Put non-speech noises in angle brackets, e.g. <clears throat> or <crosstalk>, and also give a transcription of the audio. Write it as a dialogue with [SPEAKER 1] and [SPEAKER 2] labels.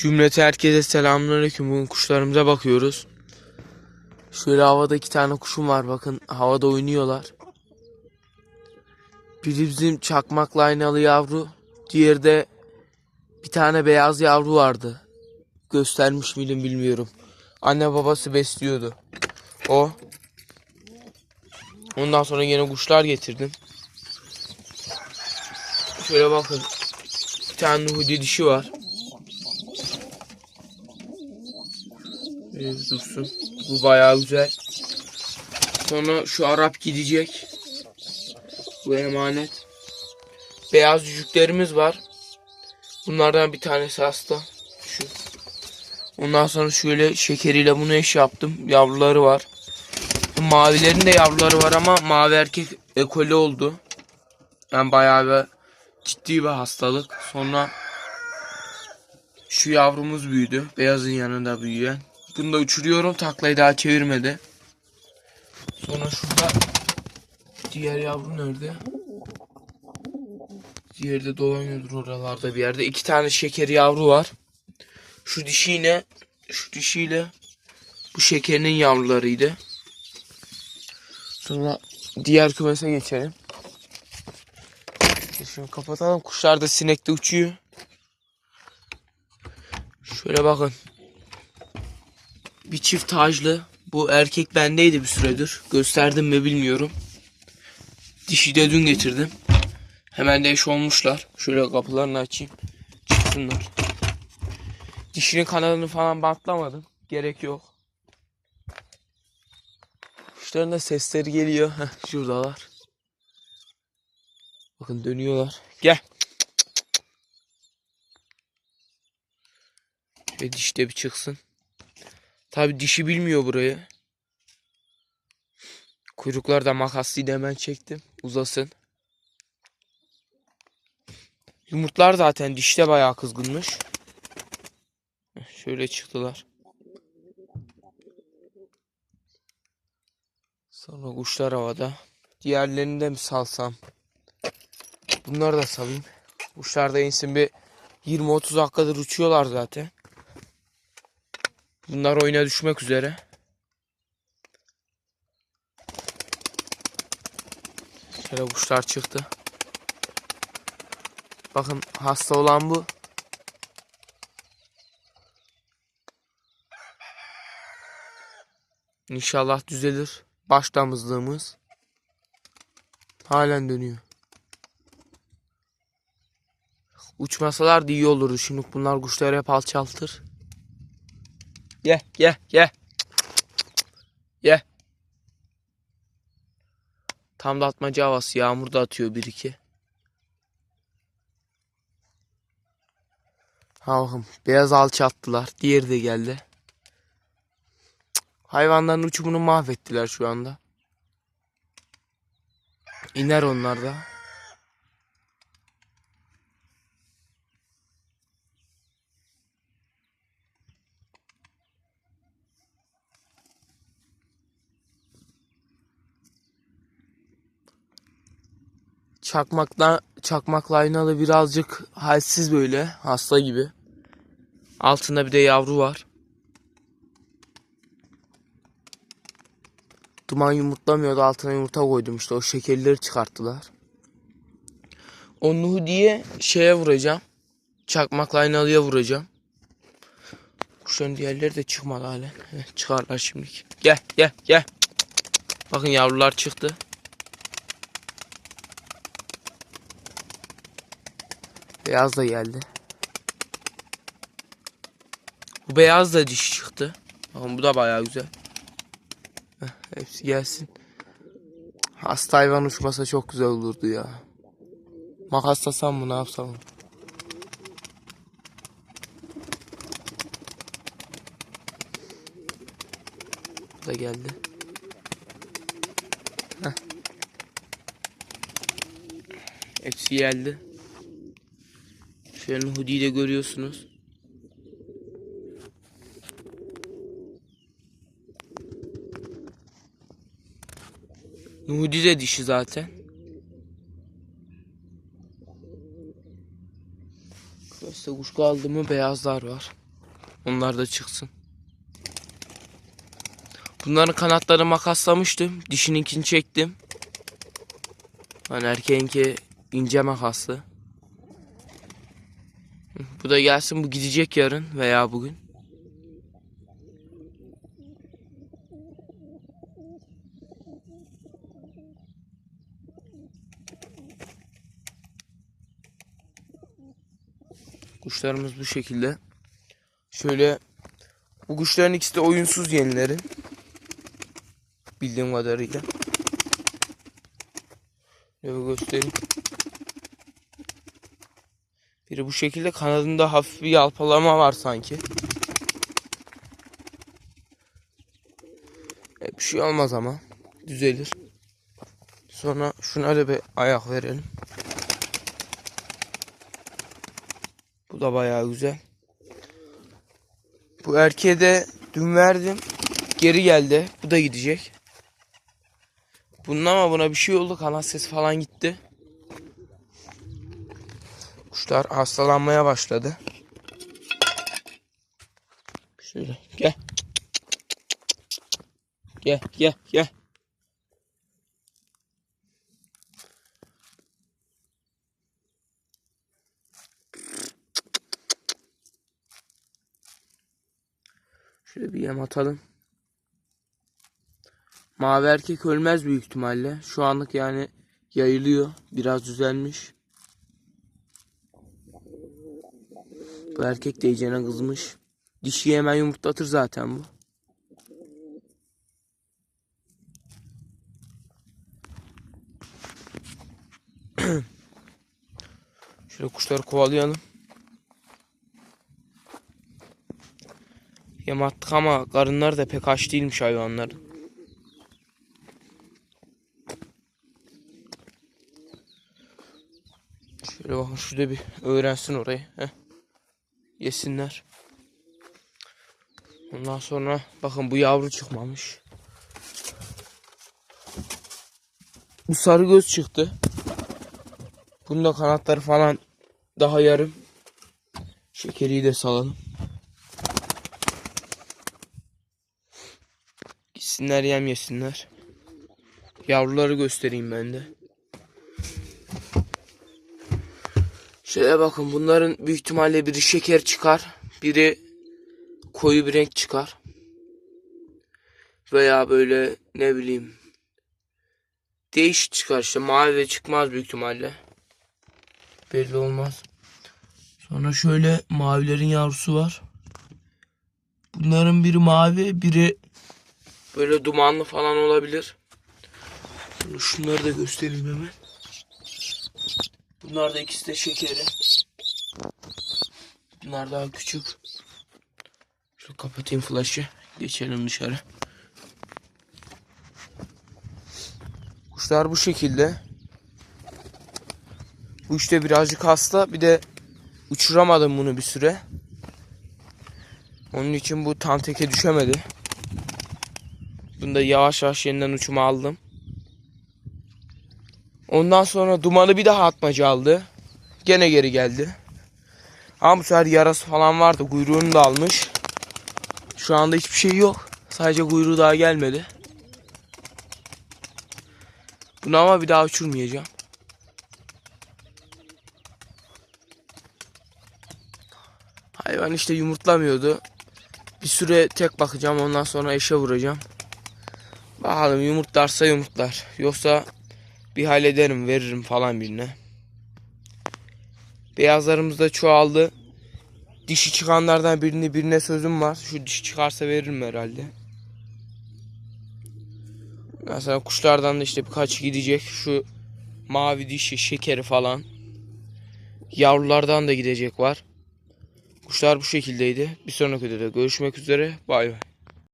[SPEAKER 1] Cümlete herkese selamünaleyküm. Bugün kuşlarımıza bakıyoruz. Şöyle havada iki tane kuşum var bakın. Havada oynuyorlar. Biri bizim çakmakla aynalı yavru. Diğeri de bir tane beyaz yavru vardı. Göstermiş miydim bilmiyorum. Anne babası besliyordu. O. Ondan sonra yine kuşlar getirdim. Şöyle bakın. Bir tane Nuhudi dişi var. Ee, dursun. Bu bayağı güzel. Sonra şu Arap gidecek. Bu emanet. Beyaz cücüklerimiz var. Bunlardan bir tanesi hasta. Şu. Ondan sonra şöyle şekeriyle bunu eş yaptım. Yavruları var. Mavilerin de yavruları var ama mavi erkek ekoli oldu. Yani bayağı bir ciddi bir hastalık. Sonra şu yavrumuz büyüdü. Beyazın yanında büyüyen. Bunu da uçuruyorum. Taklayı daha çevirmedi. Sonra şurada diğer yavru nerede? Diğeri de dolanıyordur oralarda bir yerde. İki tane şekeri yavru var. Şu dişiyle şu dişiyle bu şekerinin yavrularıydı. Sonra diğer kümese geçelim. Şimdi kapatalım. Kuşlar da sinekte uçuyor. Şöyle bakın. Bir çift taclı. Bu erkek bendeydi bir süredir. Gösterdim mi bilmiyorum. Dişi de dün getirdim. Hemen de eş olmuşlar. Şöyle kapılarını açayım. Çıksınlar. Dişinin kanadını falan bantlamadım. Gerek yok. Kuşların da sesleri geliyor. Heh, şuradalar. Bakın dönüyorlar. Gel. Ve diş de bir çıksın. Tabi dişi bilmiyor burayı. Kuyruklar da makaslıydı hemen çektim. Uzasın. Yumurtlar zaten dişte bayağı kızgınmış. Şöyle çıktılar. Sonra kuşlar havada. Diğerlerini de mi salsam? Bunları da salayım. Kuşlar da insin bir 20-30 dakikadır uçuyorlar zaten. Bunlar oyuna düşmek üzere. Şöyle kuşlar çıktı. Bakın hasta olan bu. İnşallah düzelir. Baş damızlığımız. Halen dönüyor. Uçmasalar da iyi olurdu. Şimdi bunlar kuşları hep alçaltır. Ye ye ye. Ye. Tam da atmaca havası. Yağmur da atıyor bir iki. Bakın beyaz alçalttılar. Diğeri de geldi. Hayvanların uçumunu mahvettiler şu anda. İner onlar da. Çakmakla çakmakla aynalı birazcık halsiz böyle hasta gibi. Altında bir de yavru var. Duman yumurtlamıyordu altına yumurta koydum işte o şekerleri çıkarttılar. O Nuhudi'ye şeye vuracağım. Çakmakla aynalıya vuracağım. Kuşların diğerleri de çıkmadı halen. Çıkarlar şimdilik. Gel gel gel. Bakın yavrular çıktı. Beyaz da geldi. Bu beyaz da diş çıktı. Bakın bu da bayağı güzel. Heh, hepsi gelsin. Hasta hayvan uçmasa çok güzel olurdu ya. Makaslasam mı ne yapsam? Bu da geldi. Heh. Hepsi geldi. Şöyle hoodie'yi de görüyorsunuz. Nudi de dişi zaten. Şurası kuş kaldı mı beyazlar var. Onlar da çıksın. Bunların kanatları makaslamıştım. Dişininkini çektim. Hani erkeğinki ince makaslı. Bu da gelsin bu gidecek yarın veya bugün. Kuşlarımız bu şekilde. Şöyle bu kuşların ikisi de oyunsuz yenileri. Bildiğim kadarıyla. Şöyle göstereyim. Biri bu şekilde kanadında hafif bir yalpalama var sanki. E, bir şey olmaz ama. Düzelir. Sonra şuna da bir ayak verelim. Bu da bayağı güzel. Bu erkeğe de dün verdim. Geri geldi. Bu da gidecek. Bunun ama buna bir şey oldu. Kanat sesi falan gitti. Kuşlar hastalanmaya başladı. Şöyle gel. Gel gel gel. Şöyle bir yem atalım. Mavi erkek ölmez büyük ihtimalle. Şu anlık yani yayılıyor. Biraz düzelmiş. Bu erkek de iyicene kızmış. Dişiyi hemen yumurtlatır zaten bu. <clears throat> Şöyle kuşları kovalayalım. Yem attık ama karınlar da pek aç değilmiş hayvanların. Şöyle bakın şurada bir öğrensin orayı. Heh. Yesinler. Ondan sonra bakın bu yavru çıkmamış. Bu sarı göz çıktı. Bunun da kanatları falan daha yarım. Şekeriyi de salalım. Gitsinler yem yesinler. Yavruları göstereyim ben de. Şöyle bakın bunların büyük ihtimalle biri şeker çıkar. Biri koyu bir renk çıkar. Veya böyle ne bileyim değişik çıkar işte mavi de çıkmaz büyük ihtimalle. Belli olmaz. Sonra şöyle mavilerin yavrusu var. Bunların biri mavi, biri böyle dumanlı falan olabilir. Şunları da göstereyim hemen. Bunlar da ikisi de şekeri. Bunlar daha küçük. Şöyle kapatayım flaşı. Geçelim dışarı. Kuşlar bu şekilde. Bu işte birazcık hasta. Bir de uçuramadım bunu bir süre. Onun için bu tam teke düşemedi. Bunu da yavaş yavaş yeniden uçuma aldım. Ondan sonra dumanı bir daha atmaca aldı. Gene geri geldi. Ama bu sefer yarası falan vardı. Kuyruğunu da almış. Şu anda hiçbir şey yok. Sadece kuyruğu daha gelmedi. Bunu ama bir daha uçurmayacağım. Hayvan işte yumurtlamıyordu. Bir süre tek bakacağım ondan sonra eşe vuracağım. Bakalım yumurtlarsa yumurtlar. Yoksa bir hallederim veririm falan birine. Beyazlarımız da çoğaldı. Dişi çıkanlardan birini birine sözüm var. Şu dişi çıkarsa veririm herhalde. Mesela kuşlardan da işte birkaç gidecek. Şu mavi dişi şekeri falan. Yavrulardan da gidecek var. Kuşlar bu şekildeydi. Bir sonraki videoda görüşmek üzere. Bay bay.